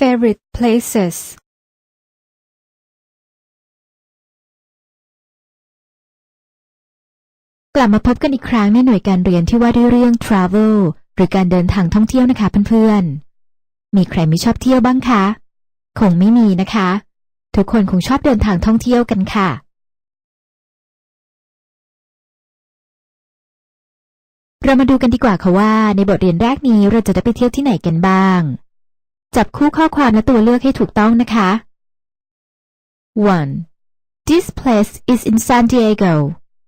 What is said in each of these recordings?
favorite places กลับมาพบกันอีกครั้งในหน่วยการเรียนที่ว่าด้วยเรื่อง travel หรือการเดินทางท่องเที่ยวนะคะเพื่อนๆ มีใครไม่ชอบเที่ยวบ้างคะ คงไม่มีนะคะ ทุกคนคงชอบเดินทางท่องเที่ยวกันค่ะ เรามาดูกันดีกว่าค่ะว่า ในบทเรียนแรกนี้เราจะได้ไปเที่ยวที่ไหนกันบ้าง จับคู่ข้อความและตัวเลือกให้ถูกต้องนะคะ 1. This place is in San Diego.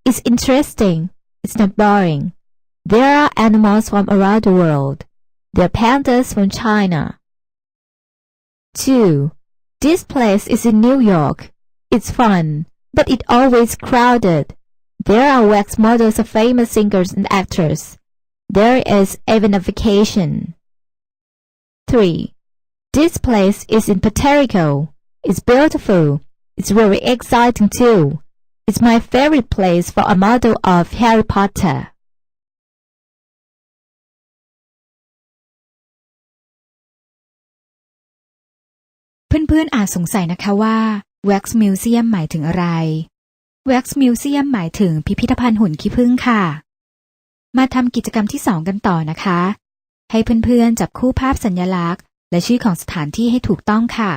It's interesting. It's not boring. There are animals from around the world. There are pandas from China. 2. This place is in New York. It's fun, but it always crowded. There are wax models of famous singers and actors. There is even a vacation. 3. This place is in Puerto Rico. It's beautiful. It's very exciting too. It's my favorite place for a model of Harry Potter. เพื่อนๆอาจสงสัยนะคะว่า Wax Museum หมายถึงอะไร Wax Museum หมายถึงพิพิธภัณฑ์หุ่นขี้ผึ้งค่ะ มาทำกิจกรรมที่สองกันต่อนะคะ ให้เพื่อนๆจับคู่ภาพสัญญลักษณ์ และชื่อของสถานที่ให้ถูกต้องค่ะ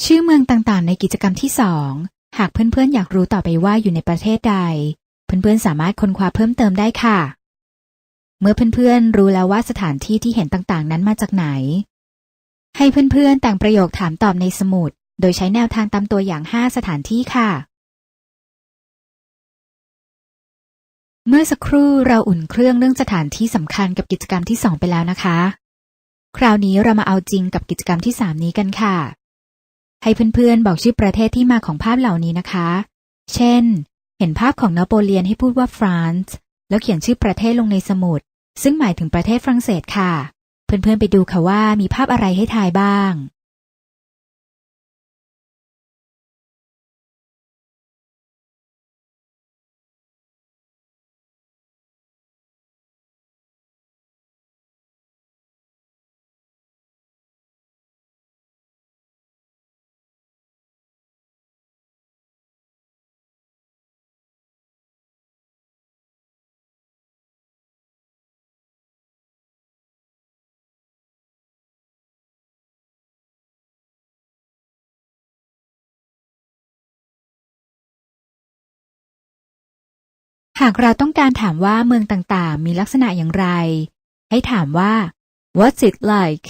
ชื่อเมืองต่างๆ ในกิจกรรมที่สองหากเพื่อนๆ อยากรู้ต่อไปว่าอยู่ในประเทศใด เพื่อนๆ สามารถค้นคว้าเพิ่มเติมได้ค่ะ เมื่อเพื่อนๆ รู้แล้วว่าสถานที่ที่เห็นต่างๆ นั้นมาจากไหน ให้เพื่อนๆ แต่งประโยคถามตอบในสมุด โดยใช้แนวทางตามตัวอย่าง 5 สถานที่ค่ะ เมื่อสักครู่เราอุ่นเครื่องเรื่องสถานที่สำคัญกับกิจกรรมที่สองไปแล้วนะคะ คราวนี้เรามาเอาจริงกับกิจกรรมที่สามนี้กันค่ะ ให้เพื่อนๆ บอกชื่อประเทศที่มาของภาพเหล่านี้นะคะ เช่น เห็นภาพของนโปเลียนให้พูดว่าฟรานซ์แล้วเขียนชื่อประเทศลงในสมุด ซึ่งหมายถึงประเทศฝรั่งเศสค่ะ เพื่อนๆ ไปดูค่ะว่ามีภาพอะไรให้ทายบ้าง หากเราต้องการถามว่าเมืองต่างๆ มีลักษณะอย่างไร ให้ถามว่า what's it like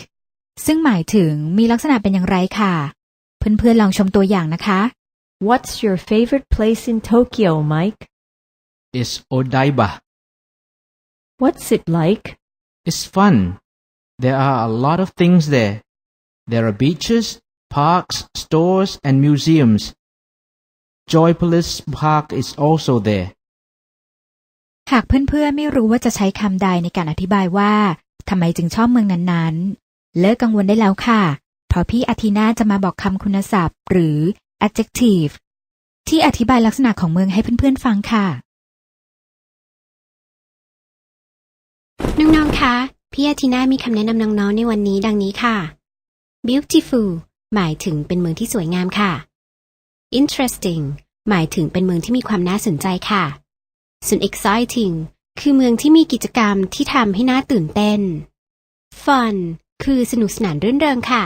ซึ่งหมายถึงมีลักษณะเป็นอย่างไรค่ะ เพื่อนๆลองชมตัวอย่างนะคะ What's your favorite place in Tokyo, Mike? is Odaiba. What's it like? It's fun. There are a lot of things there. There are beaches, parks, stores, and museums. Joypolis Park is also there. หากเพื่อนๆไม่รู้ว่าจะใช้คำใดในการอธิบายว่าทำไมจึงชอบเมืองนั้นๆ เลิกกังวลได้แล้วค่ะ เพราะพี่อาทีน่าจะมาบอกคำคุณศัพท์ หรือ adjective ที่อธิบายลักษณะของเมืองให้เพื่อนๆฟังค่ะ น้องๆ คะ พี่อาทิน่ามีคำแนะนำน้องๆ ในวันนี้ดังนี้ค่ะ beautiful หมายถึงเป็นเมืองที่สวยงามค่ะ interesting หมายถึงเป็นเมืองที่มีความน่าสนใจค่ะ ส่วน exciting คือเมืองที่มีกิจกรรมที่ทำให้น่าตื่นเต้น fun คือสนุกสนานรื่นเริงค่ะ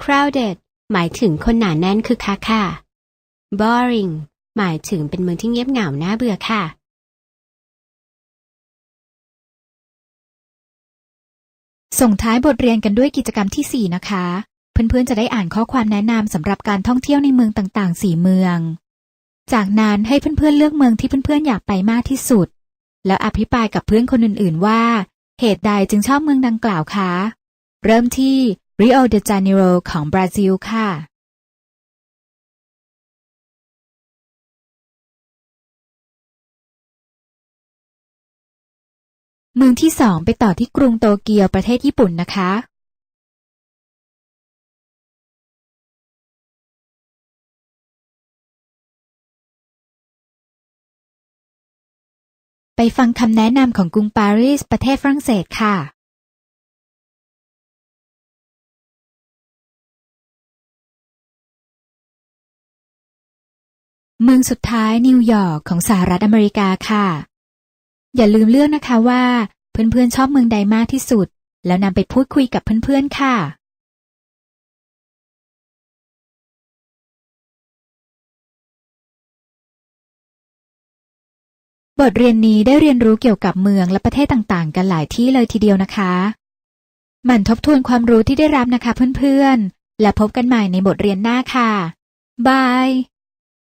crowded หมายถึงคนหนาแน่นคือคักค่ะ boring หมายถึงเป็นเมืองที่เงียบเหงาน่าเบื่อค่ะ ส่งท้ายบทเรียนกันด้วยกิจกรรมที่ 4 นะคะ เพื่อนๆ จะได้อ่านข้อความแนะนำสำหรับการท่องเที่ยวในเมืองต่างๆ 4 เมือง จากนั้นให้เพื่อนๆเลือกเมืองที่เพื่อนๆอยากไปมากที่สุด แล้วอภิปรายกับเพื่อนคนอื่นๆว่า เหตุใดจึงชอบเมืองดังกล่าวคะ เริ่มที่ Rio de Janeiro ของบราซิลค่ะ เมืองที่สองไปต่อที่กรุงโตเกียวประเทศญี่ปุ่นนะคะ ไปฟังคำแนะนำของกรุงปารีสประเทศฝรั่งเศสค่ะ เมืองสุดท้ายนิวยอร์กของสหรัฐอเมริกาค่ะ อย่าลืมเลือกนะคะว่า เพื่อนๆชอบเมืองใดมากที่สุด แล้วนำไปพูดคุยกับเพื่อนๆค่ะ บทเรียนนี้ได้เรียนรู้เกี่ยวกับเมืองและประเทศต่างๆ กันหลายที่เลยทีเดียวนะคะ หมั่นทบทวนความรู้ที่ได้รับนะคะเพื่อนๆ และพบกันใหม่ในบทเรียนหน้าค่ะ บาย